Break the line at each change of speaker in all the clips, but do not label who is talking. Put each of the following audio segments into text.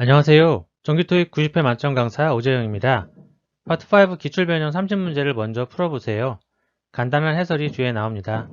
안녕하세요. 정규토익 90회 만점 강사 오재영입니다. 파트 5 기출변형 30문제를 먼저 풀어보세요. 간단한 해설이 뒤에 나옵니다.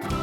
Bye.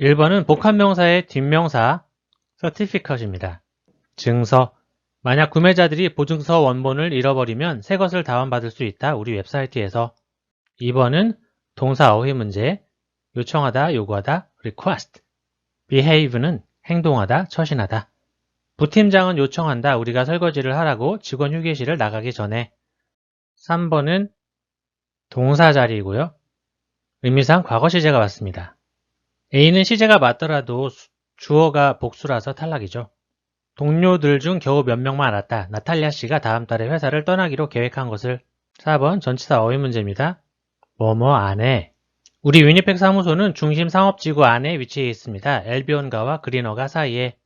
1번은 복합명사의 뒷명사 certificate입니다. 증서 만약 구매자들이 보증서 원본을 잃어버리면 새 것을 다운받을 수 있다. 우리 웹사이트에서 2번은 동사 어휘 문제 요청하다, 요구하다, request behave는 행동하다, 처신하다 부팀장은 요청한다. 우리가 설거지를 하라고 직원 휴게실을 나가기 전에 3번은 동사 자리이고요. 의미상 과거 시제가 맞습니다. A는 시제가 맞더라도 수- 주어가 복수라서 탈락이죠. 동료들 중 겨우 몇 명만 알았다. 나탈리아 씨가 다음 달에 회사를 떠나기로 계획한 것을 4번 전치사 어휘 문제입니다. 뭐뭐 안에 우리 위니펙 사무소는 중심 상업지구 안에 위치해 있습니다. 엘비온가와 그리너가 사이에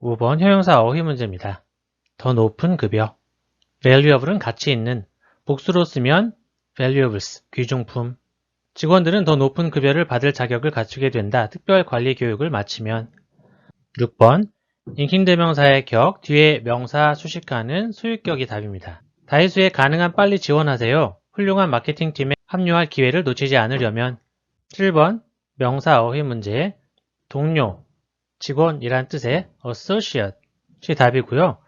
5번 효용사 어휘 문제입니다. 더 높은 급여 valuable은 가치 있는 복수로 쓰면 valuables 귀중품 직원들은 더 높은 급여를 받을 자격을 갖추게 된다. 특별 관리 교육을 마치면 6번 인킹 대명사의 격, 뒤에 명사 수식하는 소유격이 답입니다. 다이소에 가능한 빨리 지원하세요. 훌륭한 마케팅팀에 합류할 기회를 놓치지 않으려면 7번 명사 어휘 문제 동료, 직원이란 뜻의 associate이 답이고요.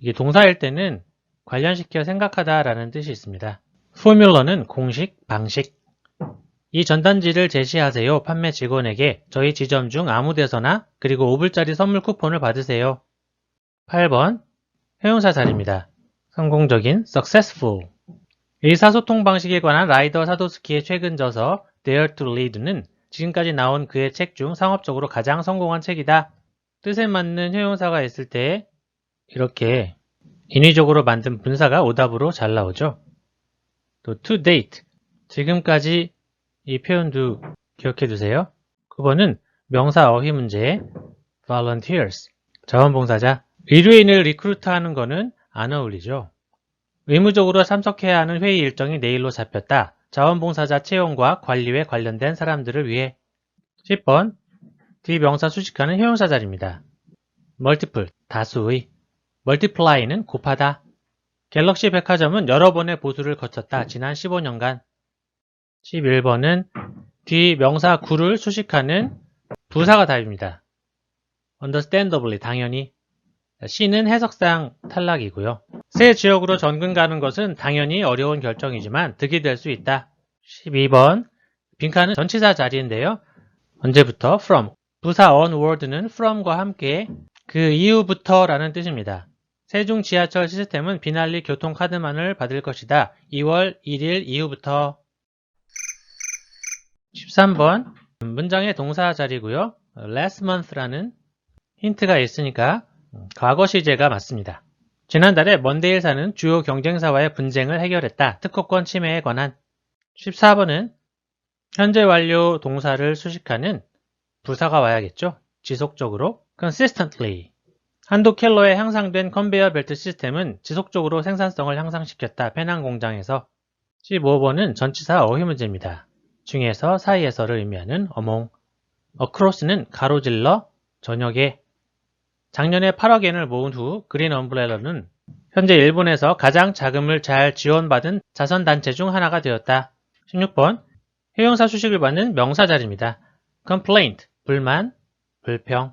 이게 동사일 때는 관련시켜 생각하다 라는 뜻이 있습니다. 포뮬러는 공식, 방식 이 전단지를 제시하세요. 판매 직원에게 저희 지점 중 아무 데서나 그리고 5불짜리 선물 쿠폰을 받으세요. 8번 회용사 자리입니다. 성공적인 successful 의사소통 방식에 관한 라이더 사도스키의 최근 저서 Dare to Lead는 지금까지 나온 그의 책 중 상업적으로 가장 성공한 책이다. 뜻에 맞는 효용사가 있을 때 이렇게 인위적으로 만든 분사가 오답으로 잘 나오죠. 또 to date 지금까지 이 표현도 기억해 두세요. 9번은 명사 어휘 문제 volunteers 자원봉사자 의료인을 리크루트하는 거는 안 어울리죠. 의무적으로 참석해야 하는 회의 일정이 내일로 잡혔다. 자원봉사자 채용과 관리에 관련된 사람들을 위해 10번 뒤명사 수식하는 효용사 자리입니다. multiple 다수의 multiply는 곱하다. 갤럭시 백화점은 여러 번의 보수를 거쳤다. 지난 15년간 11번은 뒤 명사 구를 수식하는 부사가 답입니다. understandably 당연히 C는 해석상 탈락이고요. 새 지역으로 전근 가는 것은 당연히 어려운 결정이지만 득이 될 수 있다. 12번 빈칸은 전치사 자리인데요. 언제부터? from 부사 onward는 from과 함께 그 이후부터 라는 뜻입니다. 세종 지하철 시스템은 비날리 교통카드만을 받을 것이다. 2월 1일 이후부터 13번 문장의 동사 자리고요. last month라는 힌트가 있으니까 과거 시제가 맞습니다. 지난달에 먼데일사는 주요 경쟁사와의 분쟁을 해결했다. 특허권 침해에 관한 14번은 현재 완료 동사를 수식하는 부사가 와야겠죠. 지속적으로 consistently 한도 킬로에 향상된 컨베이어 벨트 시스템은 지속적으로 생산성을 향상시켰다. 페낭 공장에서 15번은 전치사 어휘 문제입니다. 중에서 사이에서를 의미하는 어몽 어크로스는 가로질러 저녁에 작년에 8억 엔을 모은 후 그린 엄브렐러는 현재 일본에서 가장 자금을 잘 지원받은 자선단체 중 하나가 되었다. 16번 회용사 수식을 받는 명사 자리입니다. complaint 불만, 불평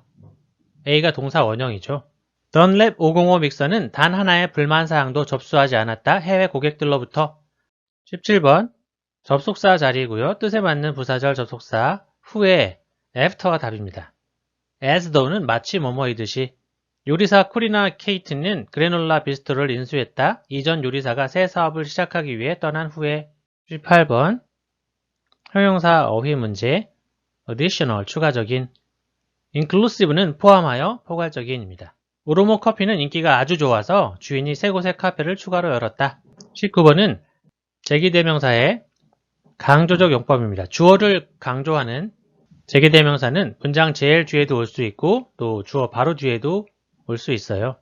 A가 동사 원형이죠. 던랩 505 믹서는 단 하나의 불만 사항도 접수하지 않았다. 해외 고객들로부터 17번 접속사 자리이고요. 뜻에 맞는 부사절 접속사 후에 after가 답입니다. as though는 마치 뭐뭐이듯이 요리사 쿠리나 케이트는 그래놀라 비스트로를 인수했다. 이전 요리사가 새 사업을 시작하기 위해 떠난 후에 18번 형용사 어휘 문제 additional 추가적인 inclusive는 포함하여 포괄적인입니다. 오로모 커피는 인기가 아주 좋아서 주인이 세 곳의 카페를 추가로 열었다. 19번은 제기대명사의 강조적 용법입니다. 주어를 강조하는 제기대명사는 문장 제일 뒤에도 올 수 있고 또 주어 바로 뒤에도 올 수 있어요.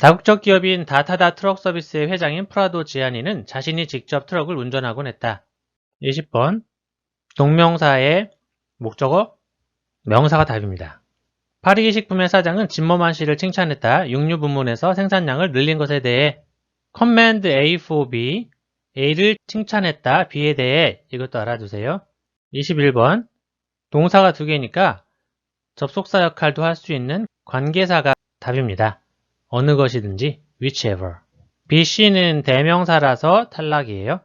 다국적 기업인 다타다 트럭 서비스의 회장인 프라도 지아니는 자신이 직접 트럭을 운전하곤 했다. 20번 동명사의 목적어, 명사가 답입니다. 파리기 식품의 사장은 진머만 씨를 칭찬했다. 육류 부문에서 생산량을 늘린 것에 대해 command A for B, A를 칭찬했다. B에 대해 이것도 알아두세요. 21번 동사가 두 개니까 접속사 역할도 할 수 있는 관계사가 답입니다. 어느 것이든지 whichever. B, C는 대명사라서 탈락이에요.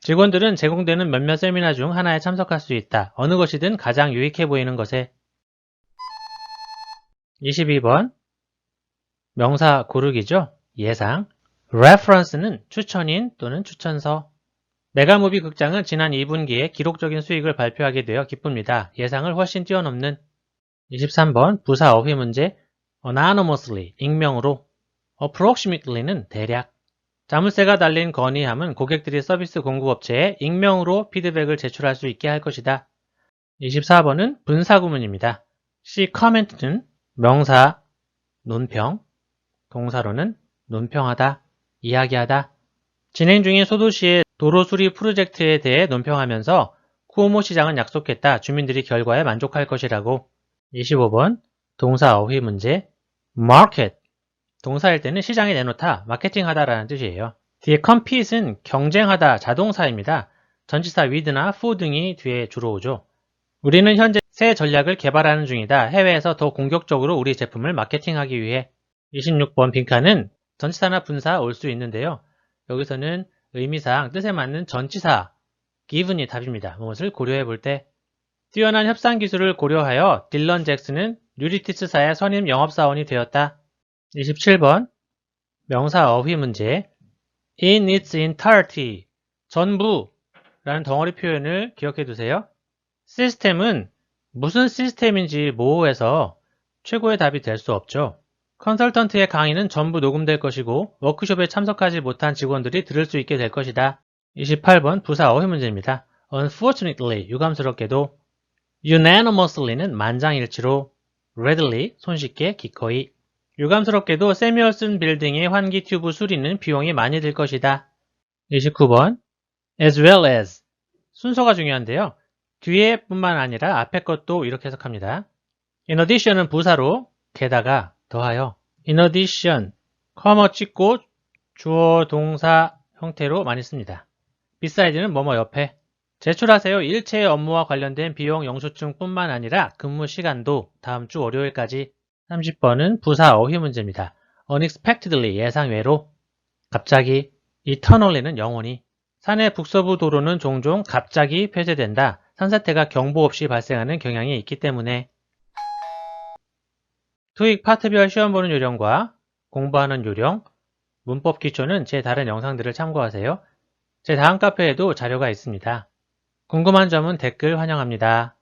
직원들은 제공되는 몇몇 세미나 중 하나에 참석할 수 있다. 어느 것이든 가장 유익해 보이는 것에 22번 명사 고르기죠. 예상 reference는 추천인 또는 추천서 메가무비 극장은 지난 2분기에 기록적인 수익을 발표하게 되어 기쁩니다. 예상을 훨씬 뛰어넘는 23번 부사 어휘 문제 anonymously 익명으로 approximately는 대략 자물쇠가 달린 건의함은 고객들이 서비스 공급업체에 익명으로 피드백을 제출할 수 있게 할 것이다. 24번은 분사구문입니다. C comment는 명사 논평, 동사로는 논평하다, 이야기하다. 진행 중인 소도시의 도로 수리 프로젝트에 대해 논평하면서 쿠오모 시장은 약속했다. 주민들이 결과에 만족할 것이라고. 25번 동사 어휘 문제 market 동사일 때는 시장에 내놓다, 마케팅하다라는 뜻이에요. 뒤에 compete은 경쟁하다 자동사입니다. 전치사 with나 for 등이 뒤에 주로 오죠. 우리는 현재 새 전략을 개발하는 중이다. 해외에서 더 공격적으로 우리 제품을 마케팅하기 위해 26번 빈칸은 전치사나 분사 올 수 있는데요. 여기서는 의미상 뜻에 맞는 전치사 given이 답입니다. 무엇을 고려해 볼 때 뛰어난 협상 기술을 고려하여 딜런 잭슨은 뉴리티스사의 선임 영업사원이 되었다. 27번 명사 어휘 문제 in its entirety 전부 라는 덩어리 표현을 기억해 두세요. 시스템은 무슨 시스템인지 모호해서 최고의 답이 될 수 없죠. 컨설턴트의 강의는 전부 녹음될 것이고 워크숍에 참석하지 못한 직원들이 들을 수 있게 될 것이다. 28번 부사 어휘 문제입니다. Unfortunately 유감스럽게도 Unanimously는 만장일치로 Readily 손쉽게 기꺼이 유감스럽게도 세미얼슨 빌딩의 환기 튜브 수리는 비용이 많이 들 것이다. 29번 as well as 순서가 중요한데요. 뒤에 뿐만 아니라 앞에 것도 이렇게 해석합니다. in addition은 부사로 게다가 더하여 in addition 커머 찍고 주어 동사 형태로 많이 씁니다. beside는 뭐뭐 옆에 제출하세요. 일체의 업무와 관련된 비용 영수증 뿐만 아니라 근무 시간도 다음 주 월요일까지 30번은 부사 어휘 문제입니다. unexpectedly 예상외로 갑자기 eternally는 영원히 산의 북서부 도로는 종종 갑자기 폐쇄된다. 산사태가 경보 없이 발생하는 경향이 있기 때문에 토익 파트별 시험 보는 요령과 공부하는 요령, 문법 기초는 제 다른 영상들을 참고하세요. 제 다음 카페에도 자료가 있습니다. 궁금한 점은 댓글 환영합니다.